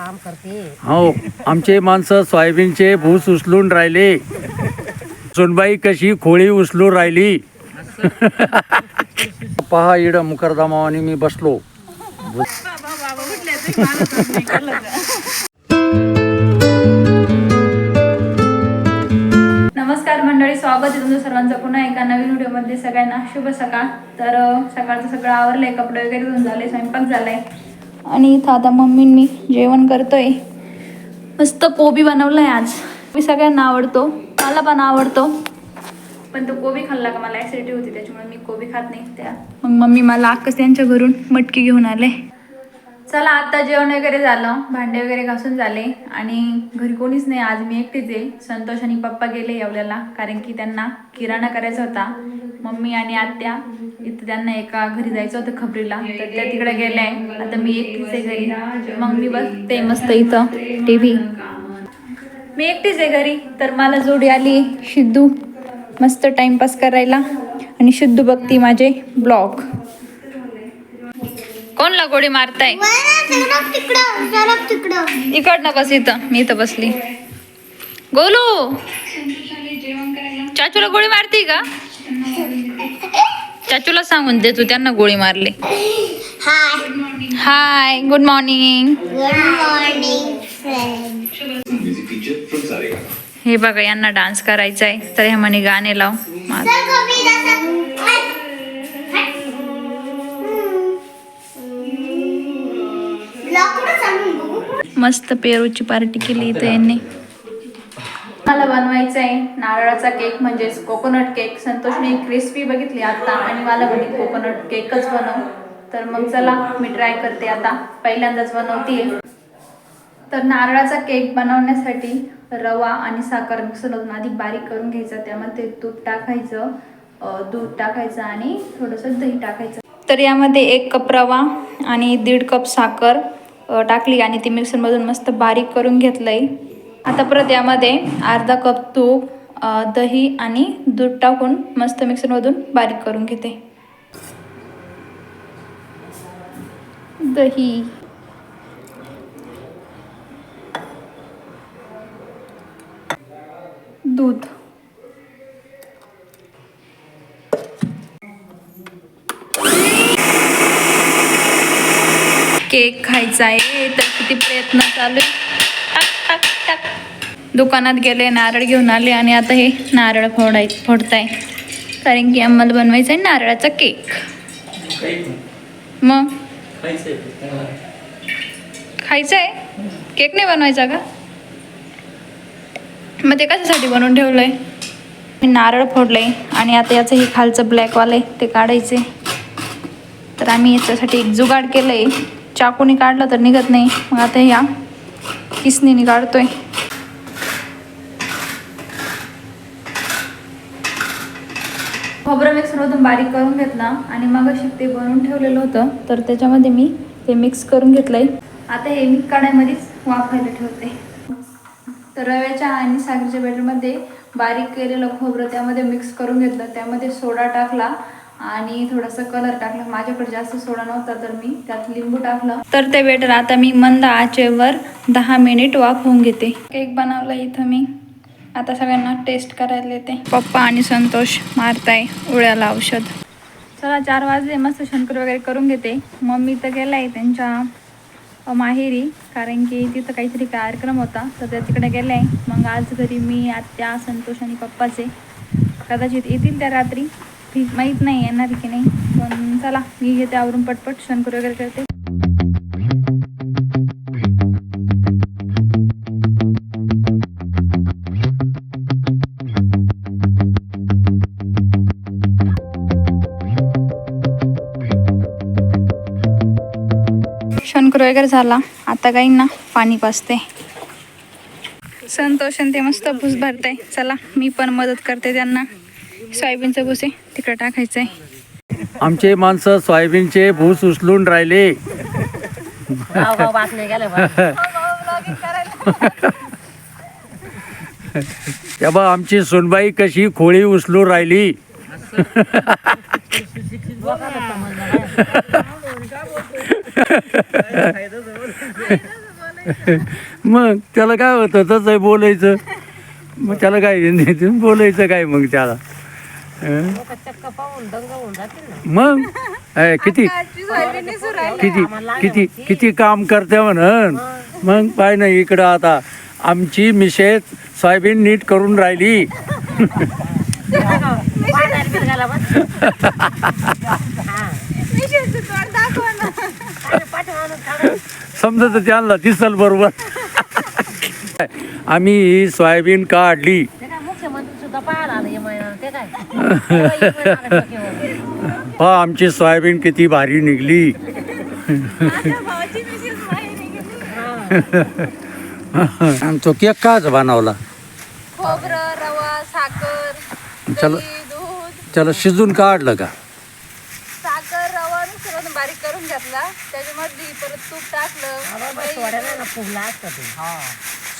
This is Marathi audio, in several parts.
काम करते. हो आमचे माणसं सोयाबीनचे भूस उचलून राहिले. सुनबाई कशी खोळी उचलून राहिली. पहा इड मुकरदामा आणि मी बसलो. नमस्कार मंडळी स्वागत आहे तुमचं सर्वांचं. पुन्हा एका नवीन व्हिडिओमध्ये सगळ्यांना शुभ सकाळ. तर सकाळचं सगळं आवरलंय कपडे वगैरे धुवून झाले स्वयंपाक झालाय. आणि इथं आता मम्मी मी जेवण करतोय. मस्त कोबी बनवलाय आज. मी सगळ्यांना आवडतो. मला पण आवडतो. पण तो कोबी खाल्ला का? मला ॲसिडिटी होती त्याच्यामुळे मी कोबी खात नाही. त्या मग मम्मी मला आकच त्यांच्या घरून मटकी घेऊन आले. चला आता जेवण वगैरे झालं. भांडे वगैरे घासून झाले. आणि घरी कोणीच नाही. आज मी एकटीच आहे. संतोष आणि पप्पा गेले येवल्याला. कारण की त्यांना किराणा करायचा होता. मम्मी आणि आत्या इथं त्यांना एका घरी जायचं होतं खबरीला तर त्या तिकडे गेल्या. आहे आता मी एकटीच आहे घरी. मग मी बसते मस्त इथं टी व्ही मी एकटीच आहे घरी. तर मला जोडी आली सिद्धू मस्त टाइमपास करायला. आणि सिद्धू बघती माझे ब्लॉग कोणला गोळी मारताय? इकडनं बस इथं. मी इथं बसली. गोलू! चाचूला गोळी मारती का? चाचूला सांगून दे तू त्यांना गोळी मारली. हाय गुड मॉर्निंग हे बघा यांना डान्स करायचा आहे तर ह्या म्हणे गाणे लाव. मस्त पेरूची पार्टी केली इथे यांनी. मला बनवायचं आहे नारळाचा केक म्हणजेच कोकोनट केक संतोषने एक रेसिपी बघितली आता आणि मला म्हणे कोकोनट केकच बनव. तर मग चला मी ट्राय करते आता. पहिल्यांदाच बनवते तर नारळाचा केक बनवण्यासाठी रवा आणि साखर मिक्सरमधून आधी बारीक करून घ्यायचा. त्यामध्ये तूप टाकायचं दूध टाकायचं आणि थोडंसं दही टाकायचं. तर यामध्ये एक कप रवा आणि दीड कप साखर. टाकली आणि ती मिक्सरमधून मस्त बारीक करून घेतलं आहे आता परत यामध्ये अर्धा कप तूप दही आणि दूध टाकून मस्त मिक्सरमधून बारीक करून घेते. दही. दूध. केक खायचा आहे. तर किती प्रयत्न चालू टाक टाक टाक. दुकानात गेले नारळ घेऊन आले आणि आता हे नारळ फोडाय फोडताय. कारण की आम्हाला बनवायचा आहे नारळाचा केक मग? खायचं आहे केक नाही बनवायचा का? मग ते कशासाठी बनवून ठेवलंय? मी नारळ फोडलंय आणि आता याचं हे खालचं ब्लॅकवालं आहे ते काढायचे तर आम्ही याच्यासाठी एक जुगाड आहे चाकूने काढलं तर निघत नाही. मग आता या. किसनीने काढतोय खोबरं मिक्सरमधून बारीक करून घेतला आणि मग अशी ते बनवून ठेवलेलं होतं. तर त्याच्यामध्ये मी ते मिक्स करून घेतलंय. आता हे मी कढाईमध्येच वाफायला ठेवते. तर रव्याच्या आणि साखरेच्या बॅटरमध्ये बारीक केलेलं खोबरं त्यामध्ये मिक्स करून घेतलं. त्यामध्ये सोडा टाकला. आणि थोडंसं कलर टाकला. माझ्याकडे जास्त सोडा नव्हता तर मी त्यात लिंबू टाकलं. तर ते बेटर आता मी मंद आचेवर दहा मिनिट वाफ होऊन घेते. केक बनवला इथं मी. आता सगळ्यांना टेस्ट करायला येते पप्पा आणि संतोष मारताय उळ्याला औषध. चला चार वाजले. मस्त शंकर वगैरे करून घेते. मम्मी तर गेलाय त्यांच्या माहेरी कारण की तिथं काहीतरी कार्यक्रम होता तर त्या तिकडे गेले आहे मग आज घरी मी आत्या संतोष आणि पप्पाचे. कदाचित येतील त्या रात्री. ठीक माहीत नाही येणार की नाही. पण चला मी घेते आवरून पटपट शंकर वगैरे करते शंकर वगैरे झाला आता काही ना पाणी पाजते. संतोष आणि ते मस्त भूस भरताय. चला मी पण मदत करते त्यांना. सोयाबीनचं भूस आहे तिकडे टाकायचं आहे आमचे माणसं सोयाबीनचे भूस उचलून राहिले. बा. तेव्हा आमची सुनबाई कशी खोळी उचलून राहिली. मग त्याला काय होतं? तसं बोलायचं. मग त्याला काय नाही बोलायचं काय मग त्याला? चक्क पाहून दंग होऊन जातील ना मग अय, किती? किती? किती किती काम करते म्हणून? मग? पाय नाही इकडं आता. आमची मिशेस सोयाबीन नीट करून राहिली. पाण्यात बिरगाला बस. काढून. समजत त्यांना दिसल बरोबर. आम्ही ही सोयाबीन काढली ते काय मुख्यमंत्री सुद्धा पाहायला आलं या महिन्याला ते काय तेव्हा एक महिना आला डोक्यावर. पहा आमची सोयाबीन किती भारी निघली. आमचा केक काच बनवला. खोबरं रवा साखर चला त्याला शिजून काढलं का? साखर रवा मिक्सरमधून बारीक करून घेतला. त्याच्यामध्ये परत तूप टाकलं. बस सोड्याला ना फुगला असतं ते.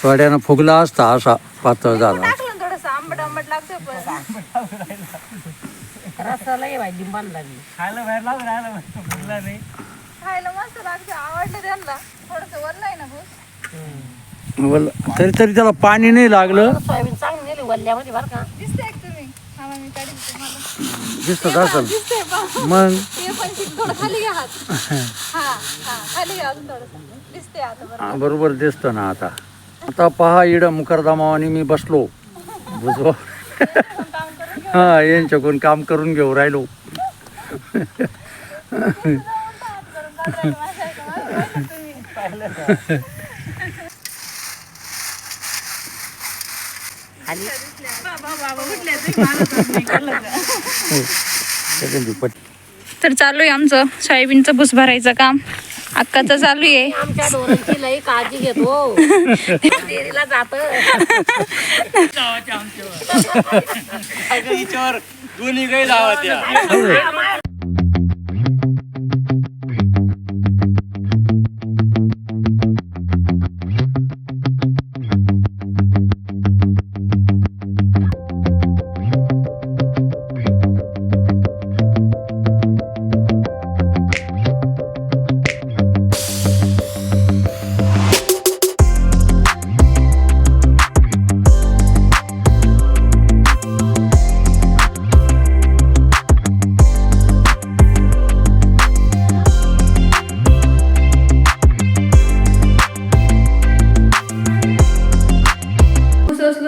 सोड्यानं फुगला असता असा पातळ झाला. पण. रसाला ये बाई लिंबाला लागली खायला मस्त लागतं आवडलं त्यांना. थोडस वरलं आहे ना भूस तरी तरी त्याला पाणी नाही लागलं. सोयाबीन चांगली नेली वल्ल्यामध्ये बरं का. दिसतंय का तुम्ही? थांबा मी काढीन तुम्हाला. दिसत असेल? दिसतंय पहा. मग? ते पण चिक थोडं खाली घ्या हात. हा हा खाली घ्या अजून थोडंसं. दिसतंय आता बरं. हा, बरोबर दिसतं ना आता. आता पहा इड मुकरदामावानी मी बसलो. बुजवा. हा यांच्याकडून काम करून घेऊ राहिलो. पट तर चालू आहे आमचं सोयाबीनचं भूस भरायचं काम. अक्काचं चालू आहे. आमच्या डोरांची लई काळजी घेतो. डेअरीला जात. दोन्ही काही लावा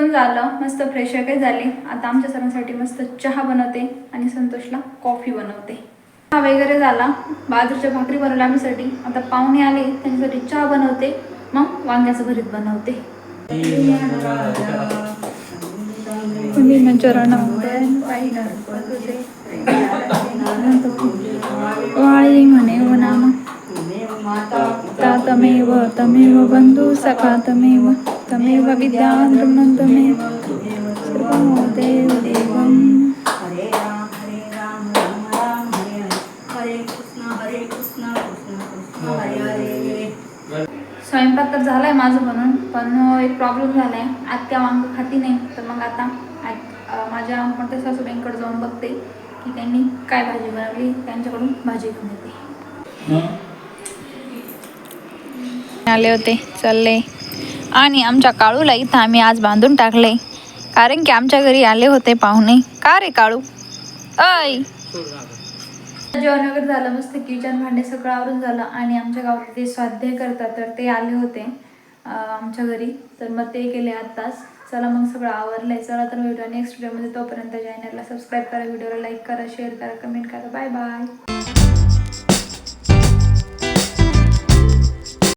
उचलून झालं मस्त फ्रेश वगैरे झाले. आता आमच्या सरांसाठी मस्त चहा बनवते आणि संतोषला कॉफी बनवते. चहा वगैरे झाला. बाजूच्या भाकरी बनवल्या आम्हीसाठी. आता पाहुणे आले त्यांच्यासाठी चहा बनवते. मग वांग्याचं भरीत बनवते. म्हणजे वाळी म्हणे हो नाम तमेव तमेव बंधू सखा तमेव. तमेव विद्या देवम् हरे राम हरे राम राम राम हरे हरे। हरे कृष्ण हरे कृष्ण कृष्ण कृष्ण हरे हरे। स्वयंपाक तर झालाय माझं बनून पण एक प्रॉब्लेम झालाय. आत्या वांग खाती नाही तर मग आता माझ्या मोठ्या सासूबाईंकडे जाऊन बघते की त्यांनी काय भाजी बनवली त्यांच्याकडून भाजी घेऊन येते. आले होते चालले. आणि आमच्या काळूला इथं आम्ही आज बांधून टाकले. कारण की आमच्या घरी आले होते पाहुणे. का रे काळू? ऐ! जेवण वगैरे झालं मस्त किचन भांडे सगळं आवरून झालं आणि आमच्या गावात ते स्वाध्याय करतात तर ते आले होते आमच्या घरी. तर मग ते केले आत्ताच. चला मग सगळं आवरलंय. चला तर व्हिडिओ नेक्स्ट व्हिडिओमध्ये तोपर्यंत चॅनलला सबस्क्राईब करा व्हिडिओला लाईक करा शेअर करा कमेंट करा. Bye bye